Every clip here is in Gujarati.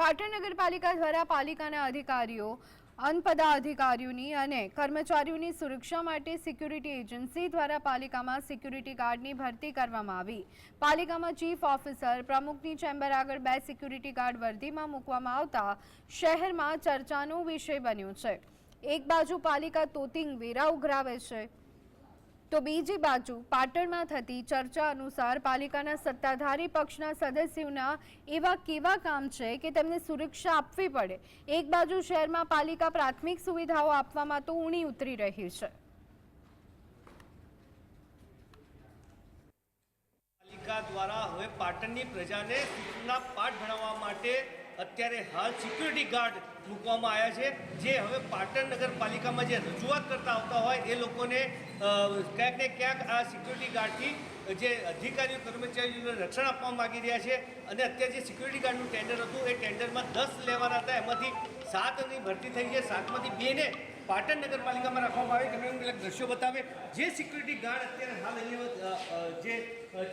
પાટણ નગરપાલિકા દ્વારા પાલિકાના અધિકારીઓ અનપદા અધિકારીઓની અને કર્મચારીઓની સુરક્ષા માટે સિક્યુરિટી એજન્સી દ્વારા પાલિકામાં સિક્યુરિટી ગાર્ડની ભરતી કરવામાં આવી. પાલિકામાં ચીફ ઓફિસર, પ્રમુખની ચેમ્બર આગળ બે સિક્યુરિટી ગાર્ડ વર્દીમાં મૂકવામાં આવતા શહેરમાં ચર્ચાનો વિષય બન્યો છે. એક બાજુ પાલિકા તોતિંગ વેરા ઉઘરાવે છે તો બીજી બાજુ પાટણમાં થતી ચર્ચા અનુસાર પાલિકાના સત્તાધારી પક્ષના સદસ્યોના એવા કેવા કામ છે કે તેમને સુરક્ષા આપવી પડે? એક બાજુ શહેરમાં પાલિકા પ્રાથમિક સુવિધાઓ આપવામાં તો ઊણી ઉતરી રહી છે. પાટણની પ્રજાને સૂચના પાઠ ભણાવવા માટે અત્યારે હાલ સિક્યુરિટી ગાર્ડ મૂકવામાં આવ્યા છે, જે હવે પાટણ નગરપાલિકામાં જે રજૂઆત કરતા આવતા હોય એ લોકોને ક્યાંક ને ક્યાંક આ સિક્યુરિટી ગાર્ડથી જે અધિકારીઓ, કર્મચારીઓને રક્ષણ આપવા માગી રહ્યા છે અને અત્યારે જે સિક્યુરિટી ગાર્ડનું ટેન્ડર હતું, એ ટેન્ડરમાં દસ લેવાના હતા, એમાંથી સાતની ભરતી થઈ છે, સાતમાંથી બેને પાટણ નગરપાલિકામાં રાખવામાં આવે. તમે કેટલાક દ્રશ્યો બતાવે. જે સિક્યુરિટી ગાર્ડ અત્યારે હાલ અહીંયા જે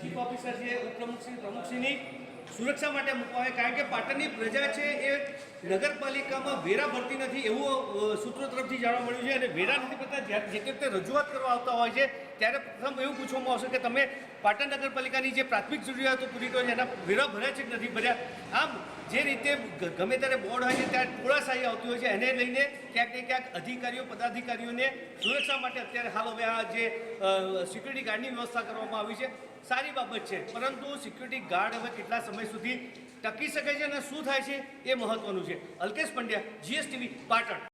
ચીફ ઓફિસર છે ઉપપ્રમુખશ્રી પ્રમુખશ્રીની સુરક્ષા માટે મૂકવા આવે. કારણ કે પાટણની પ્રજા છે એ નગરપાલિકામાં વેરા ભરતી નથી એવું સૂત્રો તરફથી જાણવા મળ્યું છે. અને વેરા નથી ભરતા જ્યારે જે રીતે રજૂઆત કરવા આવતા હોય છે, ત્યારે પ્રથમ એવું પૂછવામાં આવશે કે તમે પાટણ નગરપાલિકાની જે પ્રાથમિક જરૂરિયાતો પૂરી કરો છો, એના વેરા ભર્યા છે કે નથી ભર્યા? આમ, જે રીતે ગમે ત્યારે બોર્ડ હોય છે, ત્યારે ટોળાશાહી આવતી હોય છે. એને લઈને ક્યાંક ને ક્યાંક અધિકારીઓ, પદાધિકારીઓને સુરક્ષા માટે અત્યારે હાલ હવે આ જે સિક્યુરિટી ગાર્ડની વ્યવસ્થા કરવામાં આવી છે. સારી બાબત છે. પરંતુ સિક્યુરિટી ગાર્ડ હવે કેટલા સમય સુધી ટકી શકે છે અને શું થાય છે એ મહત્વનું છે. અલ્કેશ પંડ્યા જીએસટીવી પાટણ.